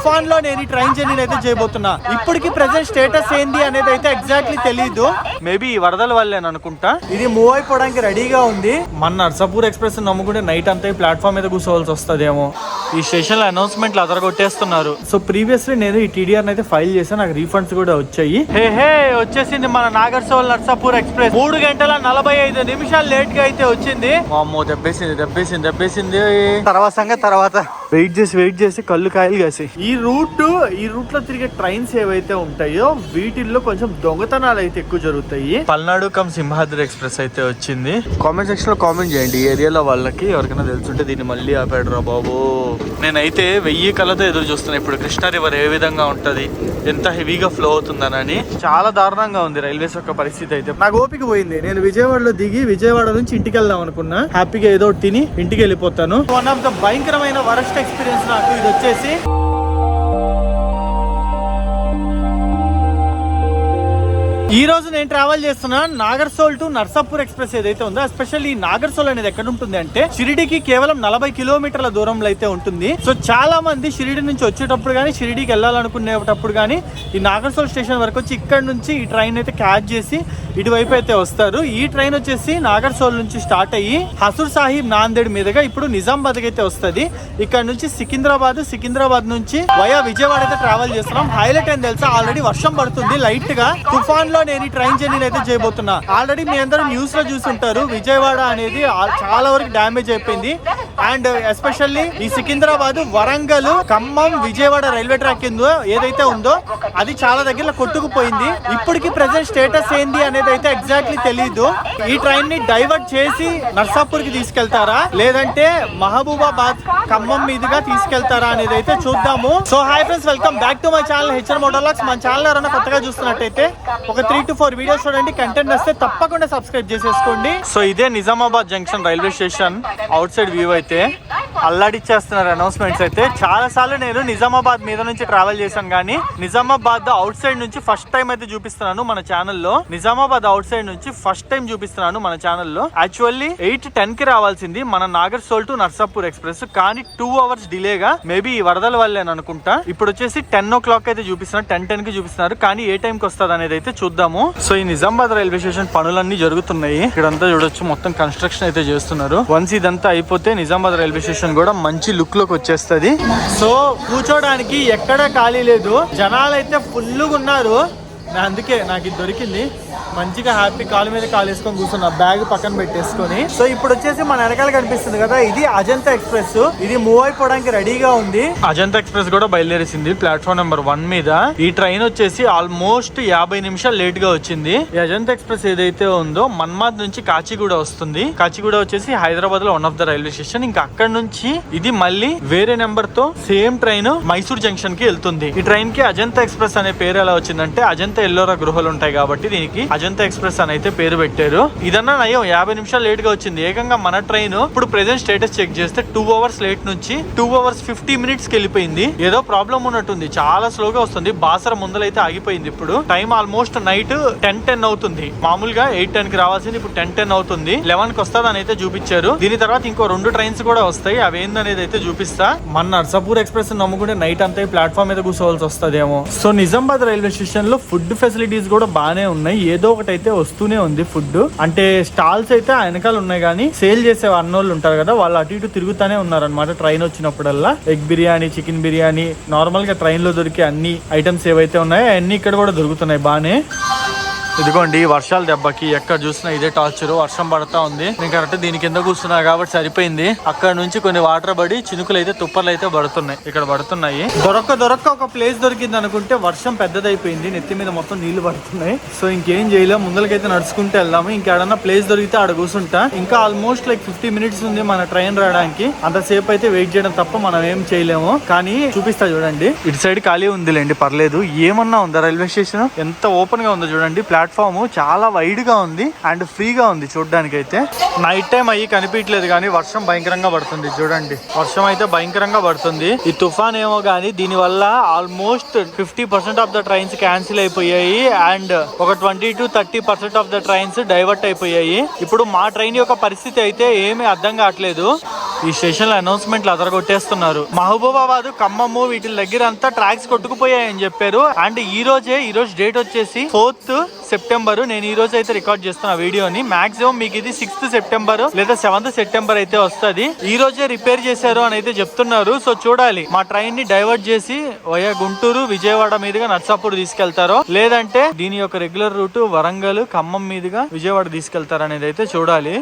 తుఫాన్లో నేను ఈ ట్రైన్ జర్నీ అయితే చేయబోతున్నా. ఇప్పటికి ప్రెసెంట్ స్టేటస్ ఏంది అనేది అయితే ఎగ్జాక్ట్లీ తెలియదు మేబీ ఈ వరదల వల్లే అనుకుంటా. ఇది మూవ్ అయిపోవడానికి రెడీగా ఉంది. మన నర్సాపూర్ ఎక్స్ప్రెస్ నమ్ముకుంటే నైట్ అంతా ఈ ప్లాట్ఫామ్ మీద కూర్చోవాల్సి వస్తుందేమో. ఈ స్టేషన్లో అనౌన్స్మెంట్లు అదరగొట్టేస్తున్నారు. సో ప్రీవియస్లీ నేను ఈ టీడీఆర్ అయితే ఫైల్ చేశాను నాకు రీఫండ్స్ కూడా వచ్చాయి. హే హే వచ్చేసింది మన నాగర్సోల్ నర్సాపూర్ ఎక్స్ప్రెస్. మూడు గంటల నలభై ఐదు నిమిషాలు లేట్గా అయితే వచ్చింది. అమ్మో దెబ్బేసింది దెబ్బేసింది దెబ్బేసింది. తర్వాత సంగతి తర్వాత. వెయిట్ చేసి వెయిట్ చేసి కళ్ళు కాయలు కాసి. ఈ రూట్ ఈ రూట్లో తిరిగే ట్రైన్స్ ఏవైతే ఉంటాయో వీటిల్లో కొంచెం దొంగతనాలు అయితే ఎక్కువ జరుగుతాయి. పల్నాడు కమ్ సింహాద్రి ఎక్స్ప్రెస్ అయితే వచ్చింది. కామెంట్ సెక్షన్లో కామెంట్ చేయండి ఈ ఏరియాలో వాళ్ళకి ఎవరికైనా తెలుసుంటే దీన్ని మళ్ళీ ఆపాడు రా బాబు. నేనైతే వెయ్యి కళ్ళతో ఎదురు చూస్తున్నాను ఇప్పుడు కృష్ణా రివర్ ఏ విధంగా ఉంటది? ఎంత హెవీగా ఫ్లో అవుతుందనని. చాలా దారుణంగా ఉంది రైల్వేస్ యొక్క పరిస్థితి అయితే. నాకు ఓపిక పోయింది. నేను విజయవాడలో దిగి విజయవాడ నుంచి ఇంటికి వెళ్దాం అనుకున్నా. హ్యాపీగా ఏదో తిని ఇంటికి వెళ్ళిపోతాను. వన్ ఆఫ్ ద భయంకరమైన వరస్ట్ ఎక్స్పీరియన్స్ నాకు ఇది వచ్చేసి ఈ రోజు నేను ట్రావెల్ చేస్తున్నా నాగర్సోల్ టు నర్సాపూర్ ఎక్స్ప్రెస్ ఏదైతే ఉందో ఎస్పెషల్లీ ఈ నాగర్సోల్ అనేది ఎక్కడ ఉంటుంది అంటే షిరిడికి కేవలం నలభై కిలోమీటర్ల దూరంలో అయితే ఉంటుంది. సో చాలా మంది షిరిడి నుంచి వచ్చేటప్పుడు కానీ షిరిడికి వెళ్ళాలనుకునేటప్పుడు కానీ ఈ నాగర్సోల్ స్టేషన్ వరకు వచ్చి ఇక్కడ నుంచి ఈ ట్రైన్ అయితే క్యాచ్ చేసి ఇటువైపు అయితే వస్తారు. ఈ ట్రైన్ వచ్చేసి నాగర్సోల్ నుంచి స్టార్ట్ అయ్యి హసూర్ సాహిబ్ నాందేడ్ మీదుగా ఇప్పుడు నిజామాబాద్ అయితే వస్తుంది. ఇక్కడ నుంచి సికింద్రాబాద్ సికింద్రాబాద్ నుంచి వయా విజయవాడ అయితే ట్రావెల్ చేస్తున్నాం. హైలైట్ అని తెలుసా? ఆల్రెడీ వర్షం పడుతుంది లైట్గా తుఫాన్లో నేను ట్రైన్ జర్నీ అయితే చేయబోతున్నా. ఆల్రెడీ మీ అందరూ న్యూస్లో చూసుంటారు. విజయవాడ అనేది చాలా వరకు డ్యామేజ్ అయిపోయింది. అండ్ ఎస్పెషల్లీ ఈ సికింద్రాబాద్ వరంగల్ ఖమ్మం విజయవాడ రైల్వే ట్రాక్ కింద ఏదైతే ఉందో అది చాలా దగ్గర కొట్టుకుపోయింది. ఇప్పటికి ప్రెసెంట్ స్టేటస్ ఏంది అనేది అయితే ఎగ్జాక్ట్లీ తెలియదు ఈ ట్రైన్ని డైవర్ట్ చేసి నర్సాపూర్కి తీసుకెళ్తారా? లేదంటే మహబూబాబాద్ ఖమ్మం మీదుగా తీసుకెళ్తారా అనేది అయితే చూద్దాము. So hi friends welcome back to my channel HN మోటోలాక్స్ మన ఛానల్ ఎవరైనా కొత్తగా చూస్తున్నట్టయితే ఒక త్రీ టు ఫోర్ వీడియోస్ చూడండి. కంటెంట్ వస్తే తప్పకుండా సబ్స్క్రైబ్ చేసేసుకోండి. సో ఇదే Nizamabad junction railway station outside view అయితే. ¿eh? అల్లాడిచ్చేస్తున్నారు అనౌన్స్మెంట్స్ అయితే. చాలా సార్లు నేను నిజామాబాద్ మీద నుంచి ట్రావెల్ చేశాను కానీ నిజామాబాద్ అవుట్ సైడ్ నుంచి ఫస్ట్ టైం అయితే చూపిస్తున్నాను మన ఛానల్లో నిజామాబాద్ అవుట్ సైడ్ నుంచి ఫస్ట్ టైం చూపిస్తున్నాను మన ఛానల్లో యాక్చువల్లీ ఎయిట్ టెన్కి రావాల్సింది మన Nagarsol to Narsapur express కానీ టూ అవర్స్ డిలేగా మేబీ ఈ వరదల వల్లే అనుకుంటా. ఇప్పుడు వచ్చేసి టెన్ ఓ క్లాక్ అయితే చూపిస్తున్నారు టెన్ టెన్కి చూపిస్తున్నారు. కానీ ఏ టైం కి వస్తుంది అనేది అయితే చూద్దాము. సో ఈ నిజామాబాద్ రైల్వే స్టేషన్ పనులన్నీ జరుగుతున్నాయి. ఇక్కడంతా చూడొచ్చు మొత్తం కన్స్ట్రక్షన్ అయితే చేస్తున్నారు. వన్స్ ఇదంతా అయిపోతే నిజామాబాద్ రైల్వే స్టేషన్ కూడా మంచి లుక్లోకి వచ్చేస్తుంది. సో కూర్చోడానికి ఎక్కడ ఖాళీ లేదు. జనాలు అయితే ఫుల్గా ఉన్నారు. అందుకే నాకు ఇది దొరికింది. మంచిగా హ్యాపీ కాలు మీద కాలు వేసుకొని కూర్చున్నా బ్యాగ్ పక్కన పెట్టేసుకొని. సో ఇప్పుడు వచ్చేసి మన వెనకాల కనిపిస్తుంది కదా ఇది అజంతా ఎక్స్ప్రెస్. ఇది మూవ్ అయిపోవడానికి రెడీగా ఉంది. అజంతా ఎక్స్ప్రెస్ కూడా బయలుదేరేసింది. ప్లాట్ఫామ్ నెంబర్ వన్ మీద. ఈ ట్రైన్ వచ్చేసి ఆల్మోస్ట్ యాభై నిమిషాలు లేట్గా వచ్చింది. ఈ అజంతా ఎక్స్ప్రెస్ ఏదైతే ఉందో మన్మాద్ నుంచి కాచిగూడ వస్తుంది. కాచిగూడ వచ్చేసి హైదరాబాద్లో one of the railway station ఇంకా అక్కడ నుంచి ఇది మళ్ళీ వేరే నెంబర్తో సేమ్ ట్రైన్ మైసూర్ జంక్షన్కి వెళ్తుంది. ఈ ట్రైన్కి అజంతా ఎక్స్ప్రెస్ అనే పేరు ఎలా వచ్చిందంటే అజంతా ఎల్లోరా గృహాలు ఉంటాయి కాబట్టి దీనికి అజంతా ఎక్స్ప్రెస్ అని అయితే పేరు పెట్టారు. ఇదన్నా నయం యాభై నిమిషాలు లేట్గా వచ్చింది. ఏకంగా మన ట్రైన్ ఇప్పుడు ప్రెసెంట్ స్టేటస్ చెక్ చేస్తే టూ అవర్స్ లేట్ నుంచి టూ అవర్స్ ఫిఫ్టీ మినిట్స్కి వెళ్ళిపోయింది. ఏదో ప్రాబ్లం ఉన్నట్టుంది. చాలా స్లోగా వస్తుంది. బాసర ముందలైతే ఆగిపోయింది ఇప్పుడు. Time almost night ten ten అవుతుంది. మామూలుగా ఎయిట్ టెన్కి రావాల్సింది ఇప్పుడు టెన్ టెన్ అవుతుంది. లెవెన్కి వస్తుంది అని అయితే చూపించారు. దీని తర్వాత ఇంకో రెండు ట్రైన్స్ కూడా వస్తాయి. అవి ఏందనేది అయితే చూపిస్తా. మన నర్సాపూర్ ఎక్స్ప్రెస్ నమ్ముకుంటే నైట్ అంతా ప్లాట్ఫామ్ మీద కూర్చోవాల్సి వస్తుందేమో. సో నిజామాబాద్ రైల్వే స్టేషన్లో ఫుడ్ ఫెసిలిటీస్ కూడా బానే ఉన్నాయి. ఏదో ఒకటి అయితే వస్తూనే ఉంది ఫుడ్. అంటే స్టాల్స్ అయితే ఆ వెనకాల ఉన్నాయి కానీ సేల్ చేసే అన్నోళ్ళు ఉంటారు కదా వాళ్ళు అటు ఇటు తిరుగుతానే ఉన్నారనమాట ట్రైన్ వచ్చినప్పుడల్లా. ఎగ్ బిర్యానీ చికెన్ బిర్యానీ నార్మల్గా ట్రైన్లో దొరికే అన్ని ఐటమ్స్ ఏవైతే ఉన్నాయో అన్ని ఇక్కడ కూడా దొరుకుతున్నాయి బానే. ఇదిగోండి వర్షాలు వర్షాల దెబ్బకి ఎక్కడ చూసినా ఇదే టార్చర్. వర్షం పడతా ఉంది. నేను కరెక్ట్ దీని కింద కూర్చున్నా కాబట్టి సరిపోయింది. అక్కడ నుంచి కొన్ని వాటర్ పడి చినుకులు అయితే తుప్పర్లు అయితే పడుతున్నాయి. ఇక్కడ పడుతున్నాయి. దొరక్క దొరక్క ఒక ప్లేస్ దొరికింది అనుకుంటే వర్షం పెద్దదైపోయింది. నెత్తి మీద మొత్తం నీళ్ళు పడుతున్నాయి. సో ఇంకేం చేయలేము ముందరకైతే నడుచుకుంటూ వెళ్దాము. ఇంకేడన్నా ప్లేస్ దొరికితే ఆడ కూర్చుంటా. ఇంకా ఆల్మోస్ట్ లైక్ ఫిఫ్టీ మినిట్స్ ఉంది మన ట్రైన్ రావడానికి. అంతసేపు అయితే వెయిట్ చేయడం తప్ప మనం ఏం చేయలేము. కానీ చూపిస్తా చూడండి. ఇటు సైడ్ ఖాళీ ఉందిలేండి పర్లేదు. ఏమన్నా ఉందా రైల్వే స్టేషన్? ఎంత ఓపెన్గా ఉందో చూడండి. ప్లాట్ ప్లాట్ఫామ్ చాలా వైడ్గా ఉంది అండ్ ఫ్రీగా ఉంది చూడడానికి అయితే నైట్ టైం అయ్యి కనిపించలేదు కానీ వర్షం భయంకరంగా పడుతుంది చూడండి. వర్షం అయితే భయంకరంగా పడుతుంది. ఈ తుఫాన్ ఏమో కానీ దీని వల్ల almost fifty percent of the trains cancel అయిపోయాయి అండ్ ఒక twenty to thirty percent of the trains divert అయిపోయాయి. ఇప్పుడు మా ట్రైన్ యొక్క పరిస్థితి అయితే ఏమీ అర్థం కావట్లేదు. ఈ స్టేషన్లో అనౌన్స్మెంట్లు అదరగొట్టేస్తున్నారు. మహబూబాబాద్ ఖమ్మము వీటి దగ్గర అంతా ట్రాక్స్ కొట్టుకుపోయాయని చెప్పారు. అండ్ ఈ రోజే ఈ రోజు డేట్ వచ్చేసి ఫోర్త్ సెప్టెంబర్. నేను ఈ రోజు అయితే రికార్డ్ చేస్తున్నా వీడియోని. మాక్సిమం మీకు ఇది సిక్స్త్ సెప్టెంబర్ లేదా సెవెంత్ సెప్టెంబర్ అయితే వస్తుంది. ఈ రోజే రిపేర్ చేశారు అని అయితే చెప్తున్నారు. సో చూడాలి మా ట్రైన్ని డైవర్ట్ చేసి వయా గుంటూరు విజయవాడ మీదుగా నర్సాపూర్ తీసుకెళ్తారో లేదంటే దీని యొక్క రెగ్యులర్ రూట్ వరంగల్ ఖమ్మం మీదుగా విజయవాడ తీసుకెళ్తారు అనేది అయితే చూడాలి.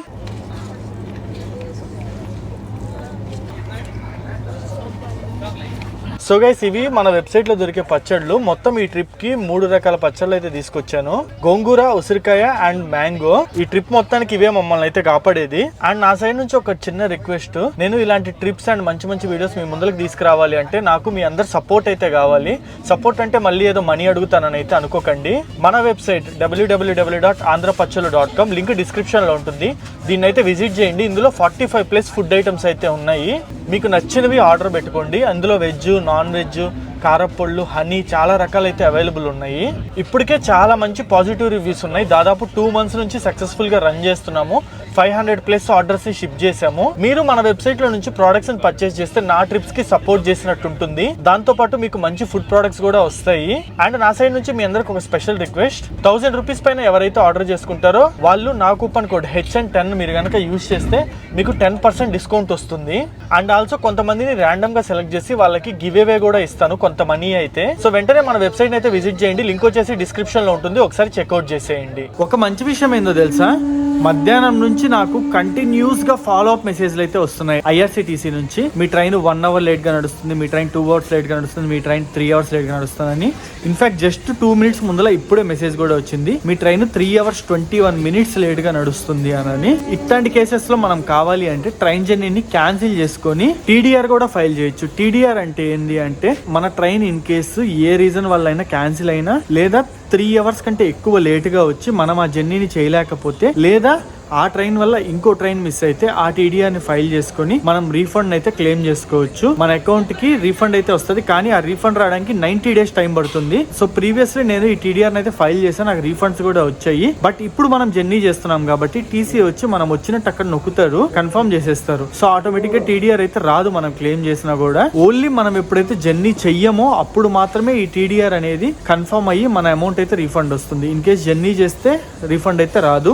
సో గైస్ ఇవి మన వెబ్సైట్లో దొరికే పచ్చళ్ళు. మొత్తం ఈ ట్రిప్కి మూడు రకాల పచ్చళ్ళు అయితే తీసుకొచ్చాను. గోంగూర ఉసిరికాయ అండ్ మ్యాంగో. ఈ ట్రిప్ మొత్తానికి ఇవే మమ్మల్ని అయితే కాపాడేది. అండ్ నా సైడ్ నుంచి ఒక చిన్న రిక్వెస్ట్. నేను ఇలాంటి ట్రిప్స్ అండ్ మంచి మంచి వీడియోస్ మీ ముందరకు తీసుకురావాలి అంటే నాకు మీ అందరు సపోర్ట్ అయితే కావాలి. సపోర్ట్ అంటే మళ్ళీ ఏదో మనీ అడుగుతానని అయితే అనుకోకండి. మన website W W W dot Andhrapachalu dot com link డిస్క్రిప్షన్లో ఉంటుంది. దీన్ని అయితే విజిట్ చేయండి. ఇందులో forty five plus food items అయితే ఉన్నాయి. మీకు నచ్చినవి ఆర్డర్ పెట్టుకోండి. అందులో వెజ్ నాన్ నాన్ వెజ్ కారపళ్ళు హనీ చాలా రకాలైతే అవైలబుల్ ఉన్నాయి. ఇప్పటికే చాలా మంచి పాజిటివ్ రివ్యూస్ ఉన్నాయి. దాదాపు టూ మంత్స్ నుంచి సక్సెస్ఫుల్గా రన్ చేస్తున్నాము. ఫైవ్ హండ్రెడ్ ప్లస్ ఆర్డర్స్ని షిప్ చేసాము మీరు మన వెబ్సైట్లో నుంచి ప్రొడక్ట్స్ని పర్చేస్ చేస్తే నా ట్రిప్స్కి సపోర్ట్ చేసినట్టు ఉంటుంది దాంతో పాటు మీకు మంచి ఫుడ్ ప్రొడక్ట్స్ కూడా వస్తాయి. అండ్ నా సైడ్ నుంచి మీ అందరికి ఒక స్పెషల్ రిక్వెస్ట్ థౌసండ్ రూపీస్ పైన ఎవరైతే ఆర్డర్ చేసుకుంటారో వాళ్ళు నా coupon code H and ten మీరు కనుక యూజ్ చేస్తే మీకు టెన్ పర్సెంట్ డిస్కౌంట్ వస్తుంది. అండ్ ఆల్సో కొంతమందిని ర్యాండమ్గా సెలెక్ట్ చేసి వాళ్ళకి గివ్ అవే కూడా ఇస్తాను కొంత మనీ అయితే. సో వెంటనే మన వెబ్సైట్ అయితే విజిట్ చేయండి. లింక్ వచ్చేసి డిస్క్రిప్షన్లో ఉంటుంది. ఒకసారి చెక్అవుట్ చేసేయండి. ఒక మంచి విషయం ఏందో తెలుసా? మధ్యాహ్నం నుంచి నాకు కంటిన్యూస్గా ఫాలో అప్ మెసేజ్లు అయితే వస్తున్నాయి. ఐఆర్సిటీసీ నుంచి మీ ట్రైన్ వన్ అవర్ లేట్గా నడుస్తుంది మీ ట్రైన్ టూ అవర్స్ లేట్గా నడుస్తుంది మీ ట్రైన్ త్రీ అవర్స్ లేట్గా నడుస్తుందని. ఇన్ఫాక్ట్ జస్ట్ టూ మినిట్స్ ముందర ఇప్పుడే మెసేజ్ కూడా వచ్చింది. మీ train three hours twenty one minutes లేట్గా నడుస్తుంది అని ఇట్లాంటి కేసెస్లో మనం కావాలి అంటే ట్రైన్ జర్నీని క్యాన్సిల్ చేసుకొని టీడీఆర్ కూడా ఫైల్ చేయొచ్చు. టీడీఆర్ అంటే ఏంది అంటే మన train in case A reason వల్ల అయినా క్యాన్సిల్ అయినా లేదా త్రీ అవర్స్ కంటే ఎక్కువ లేటుగా వచ్చి మనం ఆ జర్నీని చేయలేకపోతే లేదా ఆ ట్రైన్ వల్ల ఇంకో ట్రైన్ మిస్ అయితే ఆ టీడీఆర్ని ఫైల్ చేసుకొని మనం రీఫండ్ అయితే క్లెయిమ్ చేసుకోవచ్చు. మన అకౌంట్కి రీఫండ్ అయితే వస్తుంది. కానీ ఆ రీఫండ్ రావడానికి నైన్టీ డేస్ టైం పడుతుంది. సో ప్రీవియస్లీ నేను ఈ టీడీఆర్ అయితే ఫైల్ చేశాను. నాకు రీఫండ్స్ కూడా వచ్చాయి. బట్ ఇప్పుడు మనం జర్నీ చేస్తున్నాం కాబట్టి టీసీ వచ్చి మనం వచ్చినట్టు అక్కడ నొక్కుతారు కన్ఫర్మ్ చేసేస్తారు. సో ఆటోమేటిక్గా టీడీఆర్ అయితే రాదు మనం క్లెయిమ్ చేసినా కూడా. ఓన్లీ మనం ఎప్పుడైతే జర్నీ చెయ్యమో అప్పుడు మాత్రమే ఈ టీడీఆర్ అనేది కన్ఫర్మ్ అయ్యి మన అమౌంట్ అమౌంట్ అయితే రీఫండ్ వస్తుంది. ఇన్ కేస్ జర్నీ చేస్తే రీఫండ్ అయితే రాదు.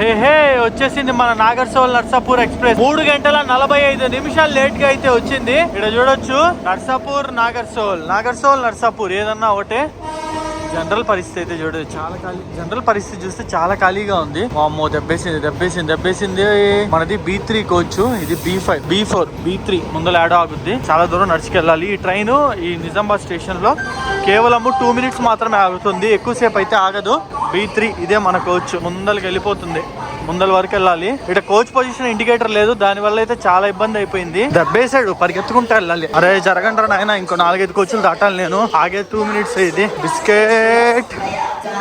హే హే వచ్చేసింది మన నాగర్సోల్ నర్సాపూర్ ఎక్స్ప్రెస్ మూడు గంటల నలభై ఐదు నిమిషాలు లేట్గా అయితే వచ్చింది. ఇక్కడ చూడొచ్చు నర్సాపూర్ నాగర్సోల్. నాగర్సోల్ నర్సాపూర్ ఏదన్నా ఒకటే. జనరల్ పరిస్థితి అయితే చూడదు చాలా ఖాళీ జనరల్ పరిస్థితి చూస్తే చాలా ఖాళీగా ఉంది. అమ్మో దెబ్బేసింది దెబ్బేసింది దెబ్బేసింది. మనది బీ త్రీ కోచ్ ఇది B five B four B three ముందర యాడ్ ఆగుద్ది. చాలా దూరం నడిచికెళ్ళాలి. ఈ ట్రైన్ ఈ నిజామాబాద్ స్టేషన్లో కేవలం టూ మినిట్స్ మాత్రమే ఆగుతుంది. ఎక్కువసేపు అయితే ఆగదు. బీ త్రీ ఇదే మన కోచ్ ముందరికి వెళ్ళిపోతుంది. ముందల వరకు వెళ్ళాలి. ఇక్కడ కోచ్ పొజిషన్ ఇండికేటర్ లేదు. దాని వల్ల అయితే చాలా ఇబ్బంది అయిపోయింది. దెబ్బేసాడు పరిగెత్తుకుంటా వెళ్ళాలి. అరే జరగండి రా నాయన. ఇంకో నాలుగైదు కోచ్లు దాటాలి నేను. ఆగే టూ మినిట్స్ ఇది. బిస్కెట్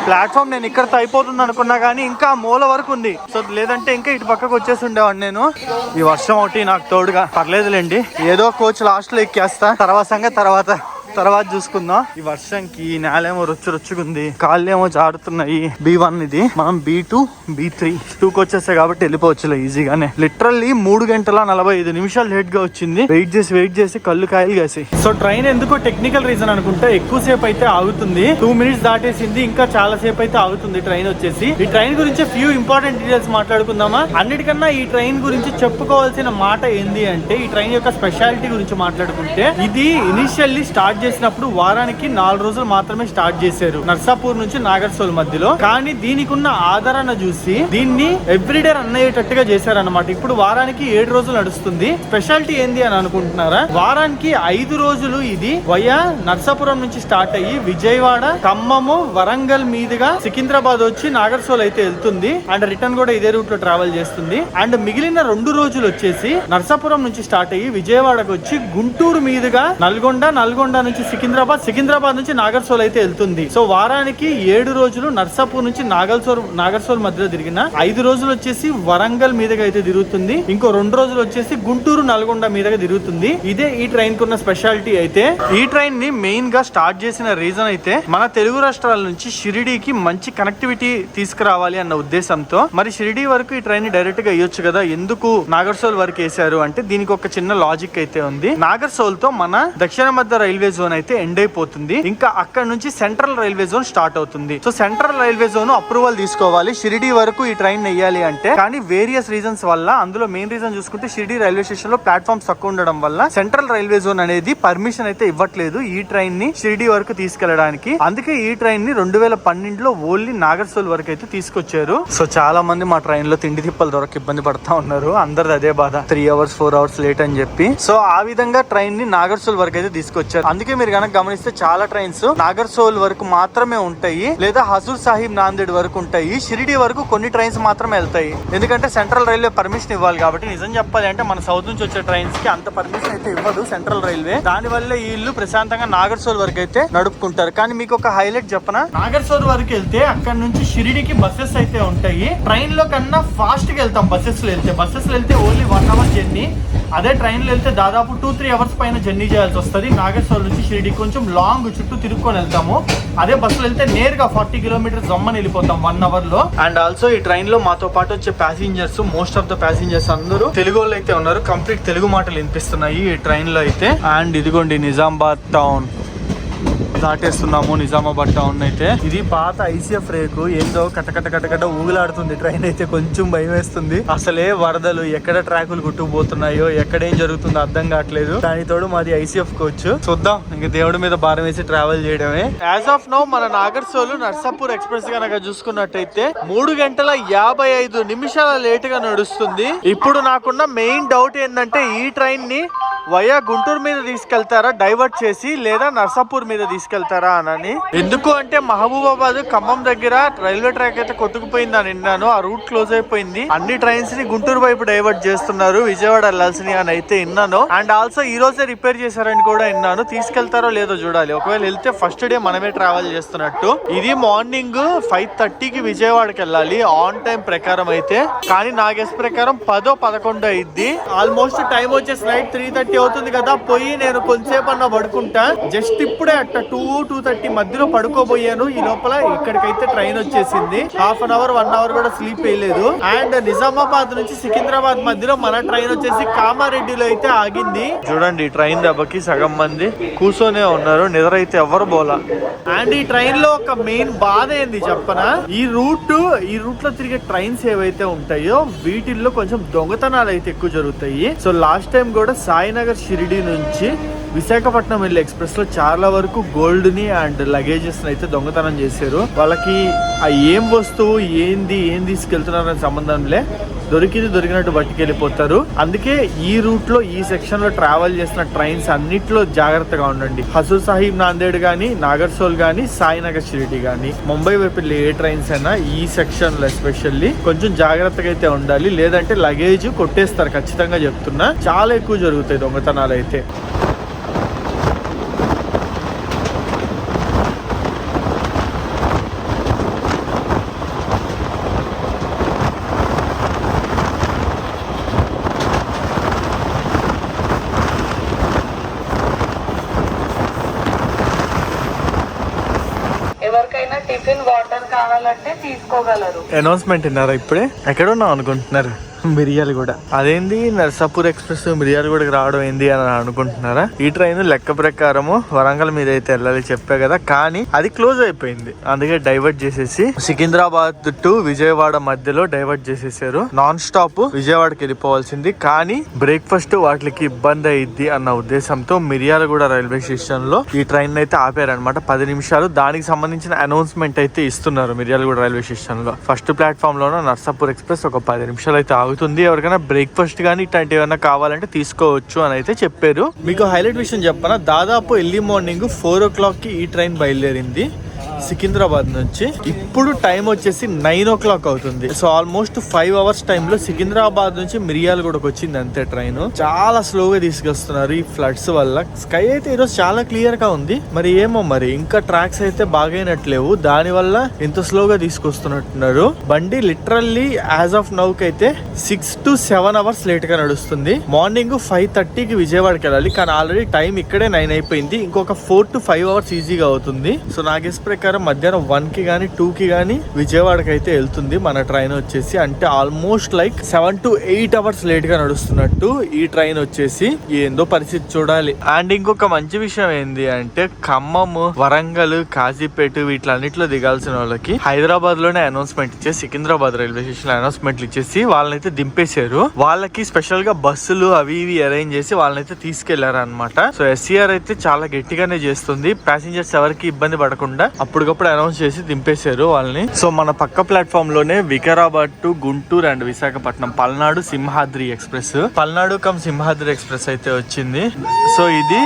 ప్లాట్ఫామ్ నేను ఇక్కడతో అయిపోతుంది అనుకున్నా కానీ ఇంకా మూల వరకు ఉంది. సో లేదంటే ఇంకా ఇటు పక్కకు వచ్చేసి ఉండేవాడిని నేను. ఈ వర్షం ఒకటి నాకు తోడుగా పర్లేదులేండి. ఏదో కోచ్ లాస్ట్లో ఎక్కేస్తా. తర్వాత సంగతి తర్వాత. తర్వాత చూసుకుందాం. ఈ వర్షంకి ఈ నేలేమో రొచ్చు రొచ్చుకుంది కాళ్ళేమో జారుతున్నాయి. బి వన్ ఇది. మనం బి టూ బి త్రీ టూకి వచ్చేస్తాయి కాబట్టి వెళ్ళిపోవచ్చులే ఈజీగానే. లిటరల్లీ మూడు గంటల నలభై ఐదు నిమిషాలు లేట్గా వచ్చింది. వెయిట్ చేసి వెయిట్ చేసి కళ్ళు కాయలు కాసి సో ట్రైన్ ఎందుకో టెక్నికల్ రీజన్ అనుకుంటే ఎక్కువ సేపు అయితే ఆగుతుంది. టూ మినిట్స్ దాటేసింది. ఇంకా చాలా సేపు అయితే ఆగుతుంది ట్రైన్ వచ్చేసి. ఈ ట్రైన్ గురించి ఫ్యూ ఇంపార్టెంట్ డీటెయిల్స్ మాట్లాడుకుందామా? అన్నిటికన్నా ఈ ట్రైన్ గురించి చెప్పుకోవాల్సిన మాట ఏంది అంటే ఈ ట్రైన్ యొక్క స్పెషాలిటీ గురించి మాట్లాడుకుంటే ఇది ఇనిషియల్లీ స్టార్ట్ చేసినప్పుడు వారానికి నాలుగు రోజులు మాత్రమే స్టార్ట్ చేశారు. నర్సాపూర్ నుంచి నాగర్సోల్ మధ్యలో. కానీ దీనికి ఉన్న ఆదరణ చూసి దీన్ని ఎవ్రీడే రన్ అయ్యేటట్టుగా చేశారన్నమాట. ఇప్పుడు వారానికి ఏడు రోజులు నడుస్తుంది. స్పెషాలిటీ ఏంది అని అనుకుంటున్నారా? వారానికి ఐదు రోజులు ఇది. వయా నర్సాపురం నుంచి స్టార్ట్ అయ్యి విజయవాడ ఖమ్మము వరంగల్ మీదుగా సికింద్రాబాద్ వచ్చి నాగర్సోల్ అయితే వెళ్తుంది. అండ్ రిటర్న్ కూడా ఇదే రూట్లో ట్రావెల్ చేస్తుంది. అండ్ మిగిలిన రెండు రోజులు వచ్చేసి నర్సాపురం నుంచి స్టార్ట్ అయ్యి విజయవాడకు వచ్చి గుంటూరు మీదుగా నల్గొండ నల్గొండ నుంచి సికింద్రాబాద్ సికింద్రాబాద్ నుంచి నాగర్సోల్ అయితే వెళ్తుంది. సో వారానికి ఏడు రోజులు నర్సాపూర్ నుంచి నాగల్సోర్ నాగర్సోల్ మధ్యలో తిరిగిన ఐదు రోజులు వచ్చేసి వరంగల్ మీదగా అయితే తిరుగుతుంది. ఇంకో రెండు రోజులు వచ్చేసి గుంటూరు నల్గొండ మీదగా తిరుగుతుంది. ఇదే ఈ ట్రైన్ కున్న స్పెషాలిటీ అయితే ఈ ట్రైన్ని మెయిన్గా స్టార్ట్ చేసిన రీజన్ అయితే మన తెలుగు రాష్ట్రాల నుంచి షిరిడీకి మంచి కనెక్టివిటీ తీసుకురావాలి అన్న ఉద్దేశంతో మరి షిరిడీ వరకు ఈ ట్రైన్ని డైరెక్ట్గా వేయొచ్చు కదా? ఎందుకు నాగర్సోల్ వరకు వేసారు అంటే దీనికి ఒక చిన్న లాజిక్ అయితే ఉంది. నాగర్సోల్తో మన దక్షిణ మధ్య రైల్వే జోన్ అయితే ఎండ్ అయిపోతుంది. ఇంకా అక్కడ నుంచి సెంట్రల్ రైల్వే జోన్ స్టార్ట్ అవుతుంది. So central railway zone approval తీసుకోవాలి. షిరిడి వరకు ఈ ట్రైన్ వేయాలి అంటే. కానీ వేరియస్ రీజన్స్ వల్ల అందులో మెయిన్ రీజన్ చూసుకుంటే షిరిడి రైల్వే స్టేషన్లో ప్లాట్ఫామ్స్ తక్కువ ఉండడం వల్ల సెంట్రల్ రైల్వే జోన్ అనేది పర్మిషన్ అయితే ఇవ్వట్లేదు ఈ ట్రైన్ని షిరిడి వరకు తీసుకెళ్ళడానికి అందుకే ఈ ట్రైన్ని రెండు వేల పన్నెండులో ఓన్లీ నాగర్సోల్ వరకు అయితే తీసుకొచ్చారు. సో చాలా మంది మా ట్రైన్లో తిండి తిప్పలు దొరక ఇబ్బంది పడతా ఉన్నారు. అందరిది అదే బాధ. Three hours four hours late అని చెప్పి. సో ఆ విధంగా ట్రైన్ని నాగర్సోల్ వరకు అయితే తీసుకొచ్చారు. అందుకే మీరు కనుక గమనిస్తే చాలా ట్రైన్స్ నాగర్సోల్ వరకు మాత్రమే ఉంటాయి లేదా హజూర్ సాహిబ్ నాందేడ్ వరకు ఉంటాయి షిరిడి వరకు కొన్ని ట్రైన్స్ మాత్రమే వెళ్తాయి. ఎందుకంటే సెంట్రల్ రైల్వే పర్మిషన్ ఇవ్వాలి కాబట్టి నిజం చెప్పాలి అంటే మన సౌత్ నుంచి వచ్చే ట్రైన్స్కి అంత పర్మిషన్ అయితే ఇవ్వదు సెంట్రల్ రైల్వే దాని వల్ల వీళ్ళు ప్రశాంతంగా నాగర్సోల్ వరకు అయితే నడుపుకుంటారు. కానీ మీకు ఒక హైలైట్ చెప్పనా? నాగర్సోల్ వరకు వెళ్తే అక్కడ నుంచి షిరిడికి బస్సెస్ అయితే ఉంటాయి. ట్రైన్లో కన్నా ఫాస్ట్గా వెళ్తాం బస్సెస్లో వెళ్తే. బస్సెస్లో వెళ్తే ఓన్లీ వన్ అవర్ జర్నీ అదే ట్రైన్లో వెళ్తే దాదాపు టూ త్రీ అవర్స్ పైన జర్నీ చేయాల్సి వస్తుంది. నాగేశ్వరం నుంచి షిరిడి కొంచెం లాంగ్ చుట్టూ తిరుక్కొని వెళ్తాము. అదే బస్సులో వెళ్తే నేరుగా ఫార్టీ కిలోమీటర్స్ జమ్మని వెళ్ళిపోతాం వన్ అవర్లో. అండ్ ఆల్సో ఈ ట్రైన్లో మాతో పాటు వచ్చే passengers most of the passengers అందరూ తెలుగు వాళ్ళు అయితే ఉన్నారు. కంప్లీట్ తెలుగు మాటలు వినిపిస్తున్నాయి ఈ ట్రైన్లో అయితే. అండ్ ఇదిగోండి నిజామాబాద్ టౌన్ దాటేస్తున్నాము నిజామాబాద్ టౌన్ అయితే. ఇది పాత ఐసీఎఫ్ రేకు ఏందో కటకట కటకట ఊగులాడుతుంది ట్రైన్ అయితే కొంచెం భయం వేస్తుంది. అసలే వరదలు ఎక్కడ ట్రాకులు గుట్టుకుపోతున్నాయో ఎక్కడ ఏం జరుగుతుందో అర్థం కావట్లేదు. దానితోడు మాది ఐసీఎఫ్ కోచ్. చూద్దాం ఇంక దేవుడి మీద భారం వేసి ట్రావెల్ చేయడమే. యాజ్ ఆఫ్ నో మన నాగర్సోలు నర్సాపూర్ ఎక్స్ప్రెస్ కనుక చూసుకున్నట్టయితే మూడు గంటల యాభై ఐదు నిమిషాల లేట్గా నడుస్తుంది. ఇప్పుడు నాకున్న మెయిన్ డౌట్ ఏంటంటే ఈ ట్రైన్ని వయా గుంటూరు మీద తీసుకెళ్తారా? డైవర్ట్ చేసి లేదా నర్సాపూర్ మీద తీసుకెళ్తారా అని ఎందుకు అంటే మహబూబాబాద్ ఖమ్మం దగ్గర రైల్వే ట్రాక్ అయితే కొట్టుకుపోయింది అని విన్నాను. ఆ రూట్ క్లోజ్ అయిపోయింది. అన్ని ట్రైన్స్ని గుంటూరు వైపు డైవర్ట్ చేస్తున్నారు. విజయవాడ వెళ్ళాల్సిన అని అయితే విన్నాను. అండ్ ఆల్సో ఈ రోజే రిపేర్ చేశారని కూడా విన్నాను. తీసుకెళ్తారో లేదో చూడాలి. ఒకవేళ వెళ్తే ఫస్ట్ డే మనమే ట్రావెల్ చేస్తున్నట్టు. ఇది మార్నింగ్ ఫైవ్ థర్టీకి విజయవాడకి వెళ్ళాలి. ఆన్ టైం ప్రకారం అయితే. కానీ నా గెస్ ప్రకారం పదో పదకొండో అయింది. ఆల్మోస్ట్ టైం వచ్చేసి నైట్ త్రీ థర్టీ అవుతుంది కదా పోయి నేను కొంతసేపు అన్న పడుకుంటా. జస్ట్ ఇప్పుడే అట్ట టూ టూ థర్టీ మధ్యలో పడుకోబోయాను. ఈ లోపల ఇక్కడికైతే ట్రైన్ వచ్చేసింది. Half an hour one hour కూడా స్లీప్ వేయలేదు. అండ్ నిజామాబాద్ నుంచి సికింద్రాబాద్ మధ్యలో మన ట్రైన్ వచ్చేసి కామారెడ్డిలో అయితే ఆగింది. చూడండి ట్రైన్ దెబ్బకి సగం మంది కూర్చొనే ఉన్నారు. నిద్ర అయితే ఎవరు బోలా అండ్ ఈ ట్రైన్లో ఒక మెయిన్ బాధ ఏంది చెప్పనా? ఈ రూట్ ఈ రూట్లో తిరిగే ట్రైన్స్ ఏవైతే ఉంటాయో వీటిల్లో కొంచెం దొంగతనాలు అయితే ఎక్కువ జరుగుతాయి. సో లాస్ట్ టైం కూడా సాయినగర్ షిరిడి నుంచి విశాఖపట్నం వెళ్ళే ఎక్స్ప్రెస్లో చాలా వరకు గోల్డ్ని అండ్ లగేజెస్ అయితే దొంగతనం చేశారు. వాళ్ళకి ఆ ఏం వస్తువు ఏంది ఏం తీసుకెళ్తున్నారు అనే సంబంధంలే దొరికింది దొరికినట్టు పట్టుకెళ్ళిపోతారు. అందుకే ఈ రూట్లో ఈ సెక్షన్లో ట్రావెల్ చేసిన ట్రైన్స్ అన్నిట్లో జాగ్రత్తగా ఉండండి. హసూర్ సాహిబ్ నాందేడ్ గానీ నాగర్సోల్ గానీ సాయినగర్ షిరిడి గానీ. ముంబై వైపు వెళ్ళే ఏ ట్రైన్స్ అయినా ఈ సెక్షన్లో ఎస్పెషల్లీ కొంచెం జాగ్రత్తగా అయితే ఉండాలి. లేదంటే లగేజ్ కొట్టేస్తారు ఖచ్చితంగా చెప్తున్నా. చాలా ఎక్కువ జరుగుతాయి దొంగతనాలు అయితే ఎవరికైనా టిఫిన్ వాటర్ కావాలంటే తీసుకోగలరు. అనౌన్స్మెంట్ విన్నారా ఇప్పుడే? ఎక్కడ ఉన్నాం అనుకుంటున్నారు? మిరియాలు కూడా. అదేంది? నర్సాపూర్ ఎక్స్ప్రెస్ మిరియాలు కూడా రావడం ఏంది అని అనుకుంటున్నారా? ఈ ట్రైన్ లెక్క ప్రకారము వరంగల్ మీద అయితే వెళ్ళాలి చెప్పా కదా కానీ అది క్లోజ్ అయిపోయింది. అందుకే డైవర్ట్ చేసేసి సికింద్రాబాద్ టు విజయవాడ మధ్యలో డైవర్ట్ చేసేసారు. నాన్ స్టాప్ విజయవాడకి వెళ్ళిపోవాల్సింది కానీ బ్రేక్ఫాస్ట్ వాటికి ఇబ్బంది అయింది అన్న ఉద్దేశంతో మిరియాలగూడ రైల్వే స్టేషన్లో ఈ ట్రైన్ అయితే ఆపారనమాట పది నిమిషాలు దానికి సంబంధించిన అనౌన్స్మెంట్ అయితే ఇస్తున్నారు మిరియాలగూడ రైల్వే స్టేషన్లో ఫస్ట్ ప్లాట్ఫామ్ లోన నర్సాపూర్ ఎక్స్ప్రెస్ ఒక పది నిమిషాలు అయితే దొరుకుతుంది ఎవరికైనా బ్రేక్ఫాస్ట్ కానీ ఇట్లాంటి ఏమైనా కావాలంటే తీసుకోవచ్చు అని అయితే చెప్పారు. మీకు హైలైట్ విషయం చెప్పనా? దాదాపు ఎర్లీ మార్నింగ్ ఫోర్ ఓ క్లాక్కి ఈ ట్రైన్ బయలుదేరింది. సికింద్రాబాద్ నుంచి. ఇప్పుడు టైం వచ్చేసి నైన్ ఓ క్లాక్ అవుతుంది. సో ఆల్మోస్ట్ ఫైవ్ అవర్స్ టైమ్లో సికింద్రాబాద్ నుంచి మిరియాల కూడా వచ్చింది అంతే ట్రైన్. చాలా స్లోగా తీసుకొస్తున్నారు ఈ ఫ్లడ్స్ వల్ల. స్కై అయితే ఈరోజు చాలా క్లియర్గా ఉంది. మరి ఏమో మరి ఇంకా ట్రాక్స్ అయితే బాగైనట్లేవు. దాని వల్ల ఇంత స్లోగా తీసుకొస్తున్నట్టున్నారు. బండి లిటరల్లీ యాజ్ ఆఫ్ నౌ అయితే సిక్స్ టు సెవెన్ అవర్స్ లేట్గా నడుస్తుంది. మార్నింగ్ ఫైవ్ థర్టీకి విజయవాడకి వెళ్ళాలి కానీ ఆల్రెడీ టైం ఇక్కడే నైన్ అయిపోయింది. ఇంకొక ఫోర్ టు ఫైవ్ అవర్స్ ఈజీగా అవుతుంది. సో నా ప్రకారం మధ్యాహ్నం వన్కి గానీ టూ కి గానీ విజయవాడకి అయితే వెళ్తుంది. మన ట్రైన్ వచ్చేసి అంటే almost like seven to eight hours లేట్గా నడుస్తున్నట్టు ఈ ట్రైన్ వచ్చేసి ఏందో పరిస్థితి చూడాలి. అండ్ ఇంకొక మంచి విషయం ఏంది అంటే ఖమ్మం వరంగల్ కాజీపేట వీటిలన్నిట్లో దిగాల్సిన వాళ్ళకి హైదరాబాద్లోనే అనౌన్స్మెంట్ ఇచ్చేసి సికింద్రాబాద్ రైల్వే స్టేషన్ అనౌన్స్మెంట్లు ఇచ్చేసి వాళ్ళనైతే దింపేశారు. వాళ్ళకి స్పెషల్గా బస్సులు అవి ఇవి అరేంజ్ చేసి వాళ్ళనైతే తీసుకెళ్ళారు అనమాట సో ఎస్సీఆర్ అయితే చాలా గట్టిగానే చేస్తుంది. ప్యాసింజర్స్ ఎవరికి ఇబ్బంది పడకుండా అప్పటికప్పుడు అనౌన్స్ చేసి దింపేశారు వాళ్ళని. సో మన పక్క ప్లాట్ఫామ్లోనే Vikarabad to Guntur and Visakhapatnam Palnadu Simhadri express. Palnadu cum Simhadri express అయితే వచ్చింది. సో ఇది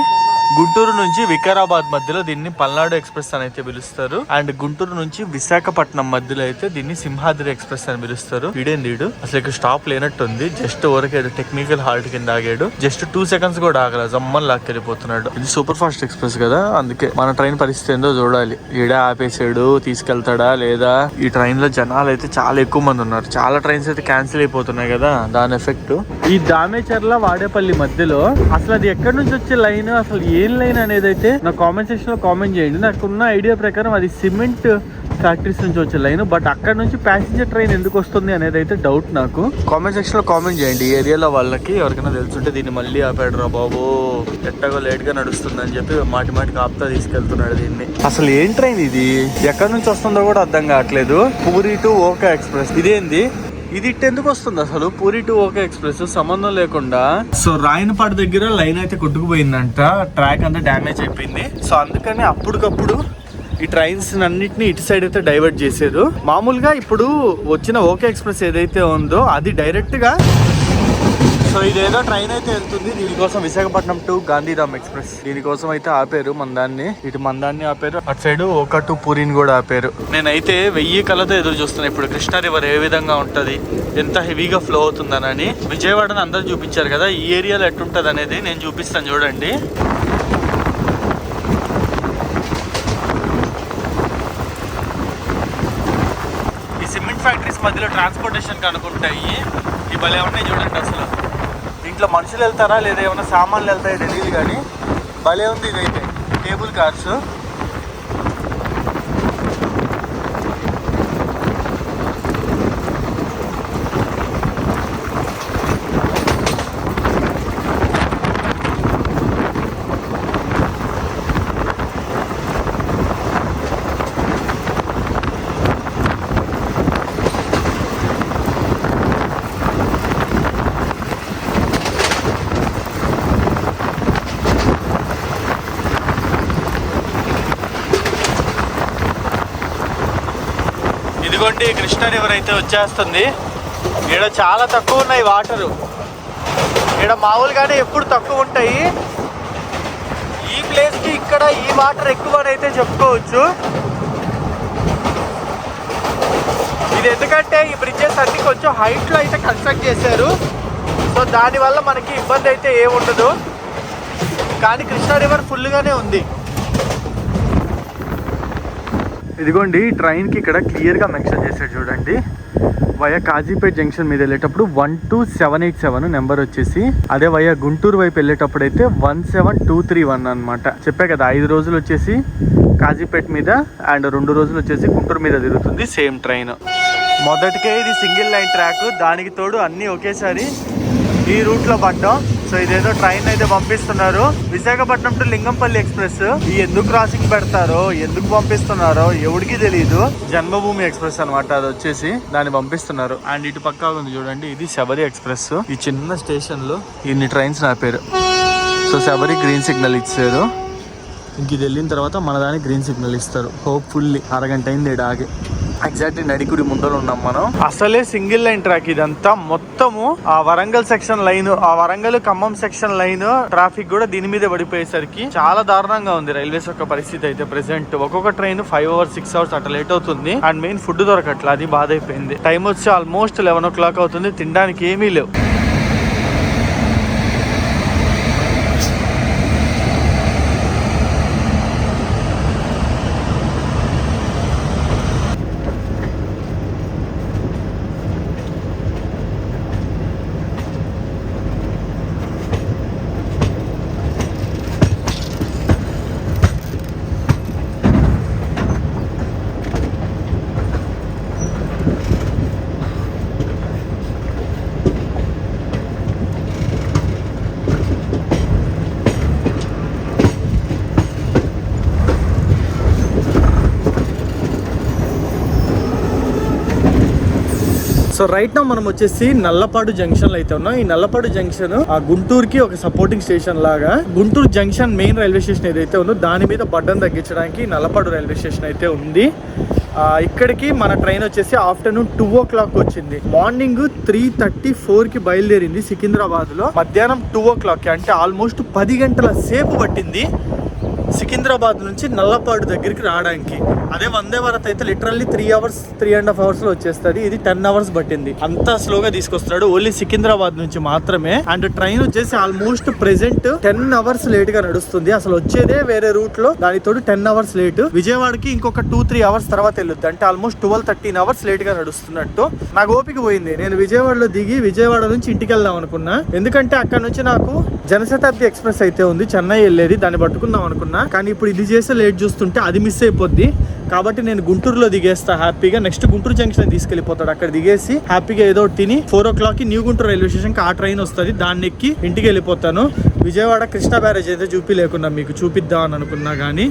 గుంటూరు నుంచి వికారాబాద్ మధ్యలో దీన్ని పల్నాడు ఎక్స్ప్రెస్ అని అయితే పిలుస్తారు. అండ్ గుంటూరు నుంచి విశాఖపట్నం మధ్యలో అయితే దీన్ని సింహాద్రి ఎక్స్ప్రెస్ అని పిలుస్తారు. వీడేం వీడు? అసలు ఇక్కడ స్టాప్ లేనట్టుంది. జస్ట్ ఊరికే టెక్నికల్ హాల్ట్ కింద ఆగాడు. జస్ట్ టూ సెకండ్స్ కూడా ఆగల. జమ్మని లాక్కెళ్ళిపోతున్నాడు ఇది సూపర్ ఫాస్ట్ ఎక్స్ప్రెస్ కదా. అందుకే మన ట్రైన్ పరిస్థితి ఏందో చూడాలి. ఈడ ఆపేసాడు తీసుకెళ్తాడా లేదా? ఈ ట్రైన్లో జనాలు అయితే చాలా ఎక్కువ మంది ఉన్నారు. చాలా ట్రైన్స్ అయితే క్యాన్సిల్ అయిపోతున్నాయి కదా. దాని ఎఫెక్ట్ ఈ దామేచర్ల వాడేపల్లి మధ్యలో అసలు అది ఎక్కడి నుంచి వచ్చే లైన్ అసలు ఏ లైన్ అనేది అయితే నా కామెంట్ సెక్షన్లో కామెంట్ చేయండి. నాకున్న ఐడియా ప్రకారం అది సిమెంట్ ఫ్యాక్టరీస్ నుంచి వచ్చే లైన్ బట్ అక్కడ నుంచి ప్యాసింజర్ ట్రైన్ ఎందుకు వస్తుంది అనేది అయితే డౌట్ నాకు. కామెంట్ సెక్షన్లో కామెంట్ చేయండి. ఈ ఏరియాలో వాళ్ళకి ఎవరికైనా తెలుసుంటే దీన్ని మళ్ళీ ఆపాడు రా బాబు. ఎట్టగో లేట్గా నడుస్తుంది అని చెప్పి మాటి మాటికి ఆపుతా తీసుకెళ్తున్నాడు దీన్ని. అసలు ఏం ట్రైన్ ఇది? ఎక్కడి నుంచి వస్తుందో కూడా అర్థం కావట్లేదు. పూరి టు ఓకా ఎక్స్ప్రెస్ ఇదేంది? ఇది ఇట్ ఎందుకు వస్తుంది అసలు? పూరి టు ఓకే ఎక్స్ప్రెస్ సంబంధం లేకుండా. సో రాయనపాడు దగ్గర లైన్ అయితే కొట్టుకుపోయిందంట. ట్రాక్ అంతా డ్యామేజ్ అయిపోయింది. సో అందుకని అప్పటికప్పుడు ఈ ట్రైన్స్ అన్నిటిని ఇటు సైడ్ అయితే డైవర్ట్ చేసేది మామూలుగా ఇప్పుడు వచ్చిన ఓకే ఎక్స్ప్రెస్ ఏదైతే ఉందో అది డైరెక్ట్గా సో ఇదేదో ట్రైన్ అయితే వెళ్తుంది. దీనికోసం విశాఖపట్నం టు గాంధీధామ్ ఎక్స్ప్రెస్. దీనికోసం అయితే ఆపారు మన దాన్ని ఇటు మన దాన్ని ఆపారు. అటు సైడ్ ఒక టు పూరిని కూడా ఆపారు. నేనైతే వెయ్యి కళ్ళతో ఎదురు చూస్తున్నాను ఇప్పుడు కృష్ణా రివర్ ఏ విధంగా ఉంటుంది? ఎంత హెవీగా ఫ్లో అవుతుందనని. విజయవాడని అందరు చూపించారు కదా ఈ ఏరియాలో ఎట్టుంటుంది అనేది నేను చూపిస్తాను చూడండి. ఈ సిమెంట్ ఫ్యాక్టరీస్ మధ్యలో ట్రాన్స్పోర్టేషన్ కనుక్కుంటాయి ఈ భలే ఉన్నాయి చూడండి అసలు. దీంట్లో మనుషులు వెళ్తారా లేదా ఏమైనా సామాన్లు వెళ్తాయో తెలియదు కానీ భలే ఉంది ఇదైతే. కేబుల్ కార్స్ నుండి కృష్ణా రివర్ అయితే వచ్చేస్తుంది ఇక్కడ చాలా తక్కువ ఉన్నాయి వాటరు. ఇక్కడ మామూలుగానే ఎప్పుడు తక్కువ ఉంటాయి. ఈ ప్లేస్కి ఇక్కడ ఈ వాటర్ ఎక్కువ అని అయితే చెప్పుకోవచ్చు. ఇది ఎందుకంటే ఈ బ్రిడ్జెస్ అన్ని కొంచెం హైట్లో అయితే కన్స్ట్రక్ట్ చేశారు. సో దానివల్ల మనకి ఇబ్బంది అయితే ఏముండదు. కానీ కృష్ణా రివర్ ఫుల్గానే ఉంది. ఇదిగోండి ట్రైన్కి ఇక్కడ క్లియర్గా మెన్షన్ చేశాడు చూడండి. వయా కాజీపేట్ జంక్షన్ మీద వెళ్ళేటప్పుడు one two seven eight seven number వచ్చేసి అదే వయా గుంటూరు వైపు వెళ్ళేటప్పుడు అయితే one seven two three one అనమాట చెప్పా కదా ఐదు రోజులు వచ్చేసి కాజీపేట్ మీద అండ్ రెండు రోజులు వచ్చేసి గుంటూరు మీద తిరుగుతుంది సేమ్ ట్రైన్. మొదటికే ఇది సింగిల్ లైన్ ట్రాక్ దానికి తోడు అన్నీ ఒకేసారి ఈ రూట్లో పడ్డాం. సో ఇదేదో ట్రైన్ అయితే పంపిస్తున్నారు. Visakhapatnam to Lingampalli express. ఈ ఎందుకు క్రాసింగ్ పెడతారో ఎందుకు పంపిస్తున్నారో ఎవరికి తెలియదు జన్మభూమి ఎక్స్ప్రెస్ అన్నమాట అది వచ్చేసి దాన్ని పంపిస్తున్నారు. అండ్ ఇటు పక్క ఉంది చూడండి ఇది శబరి ఎక్స్ప్రెస్. ఈ చిన్న స్టేషన్లో ఇన్ని ట్రైన్స్ నాపారు సో శబరి గ్రీన్ సిగ్నల్ ఇచ్చారు. ఇంక ఇది వెళ్ళిన తర్వాత మన దానికి గ్రీన్ సిగ్నల్ ఇస్తారు. హోప్ఫుల్లీ అరగంట అయింది ఈడ ఆగి. ఎగ్జాక్ట్లీ నడికుడి ముందర ఉన్నాం మనం. అసలే సింగిల్ లైన్ ట్రాక్ ఇదంతా. మొత్తము ఆ వరంగల్ సెక్షన్ లైన్ ఆ Warangal Khammam section line traffic కూడా దీని మీద పడిపోయేసరికి చాలా దారుణంగా ఉంది రైల్వేస్ యొక్క పరిస్థితి అయితే ప్రెసెంట్ ఒక్కొక్క train five hours six hours అట్లా లేట్ అవుతుంది. అండ్ మెయిన్ ఫుడ్ దొరకట్లా అది బాధ అయిపోయింది టైం వచ్చి ఆల్మోస్ట్ లెవెన్ ఓ క్లాక్ అవుతుంది. తినడానికి ఏమీ లేవు. సో రైట్ నా మనం వచ్చేసి నల్లపాడు జంక్షన్లో అయితే ఉన్నాం. ఈ నల్లపాడు జంక్షన్ ఆ గుంటూరుకి ఒక సపోర్టింగ్ స్టేషన్ లాగా Guntur junction main railway station ఏదైతే ఉందో దాని మీద బడ్డం తగ్గించడానికి నల్లపాడు రైల్వే స్టేషన్ అయితే ఉంది. ఇక్కడికి మన ట్రైన్ వచ్చేసి ఆఫ్టర్నూన్ టూ ఓ క్లాక్ వచ్చింది. మార్నింగ్ త్రీ థర్టీ ఫోర్కి బయలుదేరింది సికింద్రాబాద్లో మధ్యాహ్నం టూ ఓ క్లాక్ అంటే ఆల్మోస్ట్ పది గంటల సేపు పట్టింది. సికింద్రాబాద్ నుంచి నల్లపాడు దగ్గరికి రావడానికి. అదే వందే భారత్ అయితే literally three hours three and half అవర్స్లో వచ్చేస్తుంది. ఇది టెన్ అవర్స్ పట్టింది. అంత స్లోగా తీసుకొస్తున్నాడు. ఓన్లీ సికింద్రాబాద్ నుంచి మాత్రమే. అండ్ ట్రైన్ వచ్చేసి ఆల్మోస్ట్ ప్రెసెంట్ టెన్ అవర్స్ లేట్గా నడుస్తుంది. అసలు వచ్చేదే వేరే రూట్లో. దానితో టెన్ అవర్స్ లేట్ విజయవాడకి ఇంకొక టూ త్రీ అవర్స్ తర్వాత వెళ్ళొద్ది. అంటే ఆల్మోస్ట్ ట్వెల్వ్ థర్టీన్ అవర్స్ లేట్గా నడుస్తున్నట్టు నాకు ఓపిక పోయింది. నేను విజయవాడలో దిగి విజయవాడ నుంచి ఇంటికి వెళ్దాం అనుకున్నా. ఎందుకంటే అక్కడ నుంచి నాకు జనశతాబ్ది ఎక్స్ప్రెస్ అయితే ఉంది. చెన్నై వెళ్ళేది. దాన్ని పట్టుకుందాం అనుకున్నా. కానీ ఇప్పుడు ఇది చేస్తే లేట్ చూస్తుంటే అది మిస్ అయిపోద్ది. కాబట్టి నేను గుంటూరులో దిగేస్తా హ్యాపీగా. నెక్స్ట్ గుంటూరు జంక్షన్ తీసుకెళ్ళిపోతాడు అక్కడ దిగేసి హ్యాపీగా ఏదో తిని ఫోర్ ఓ క్లాక్కి న్యూ గుంటూరు రైల్వే స్టేషన్కి ఆ ట్రైన్ వస్తుంది. దాన్ని ఎక్కి ఇంటికి వెళ్ళిపోతాను. విజయవాడ కృష్ణా బ్యారేజ్ అయితే చూపి లేకుండా మీకు చూపిద్దాం అని అనుకున్నా కానీ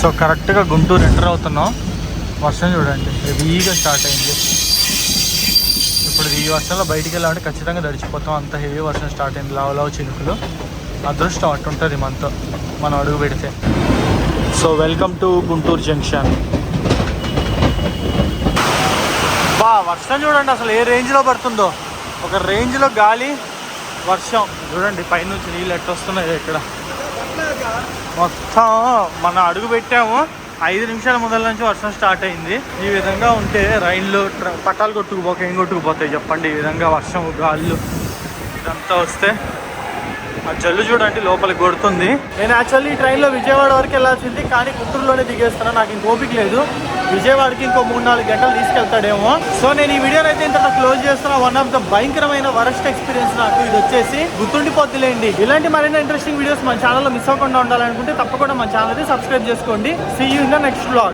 సో కరెక్ట్గా గుంటూరు ఎంటర్ అవుతున్నాం. వర్షం చూడండి. హెవీగా స్టార్ట్ అయింది. ఇప్పుడు ఈ వర్షంలో బయటికి వెళ్ళాలంటే ఖచ్చితంగా తడిచిపోతాం. అంత హెవీ వర్షం స్టార్ట్ అయింది. లావు లావు చినుకులు. అదృష్టం అట్టుంటుంది మనతో మనం అడుగు పెడితే. So welcome to Guntur junction బా వర్షం చూడండి అసలు ఏ రేంజ్లో పడుతుందో. ఒక రేంజ్లో గాలి వర్షం. చూడండి పైనుంచి నీళ్ళు ఎట్ట వస్తున్నాయి ఇక్కడ. మొత్తం మనం అడుగు పెట్టాము. ఐదు నిమిషాల మొదల నుంచి వర్షం స్టార్ట్ అయింది. ఈ విధంగా ఉంటే రైళ్ళు పట్టాలు కొట్టుకుపోక ఏం కొట్టుకుపోతాయి చెప్పండి. ఈ విధంగా వర్షం గాళ్ళు ఇదంతా వస్తే ఆ జల్లు చూడండి లోపలికి కొడుతుంది. నేను యాక్చువల్లీ ఈ ట్రైన్లో విజయవాడ వరకు వెళ్ళాల్సింది కానీ గుంటూరులోనే దిగేస్తాను నాకు ఇంక ఓపిక లేదు. విజయవాడకి ఇంకో మూడు నాలుగు గంటలు తీసుకెళ్తాడేమో. సో నేను ఈ వీడియోని అయితే ఇంత క్లోజ్ చేస్తున్నా వన్ ఆఫ్ ద భయంకరమైన వరస్ట్ ఎక్స్పీరియన్స్ నాకు. ఇది వచ్చేసి గుర్తుండిపోద్దులేండి ఇలాంటి మరిన్ని ఇంట్రెస్టింగ్ వీడియోస్ మన ఛానల్లో మిస్ అవ్వకుండా ఉండాలనుకుంటే తప్పకుండా మన ఛానల్ అయితే సబ్స్క్రైబ్ చేసుకోండి. See you in the next blog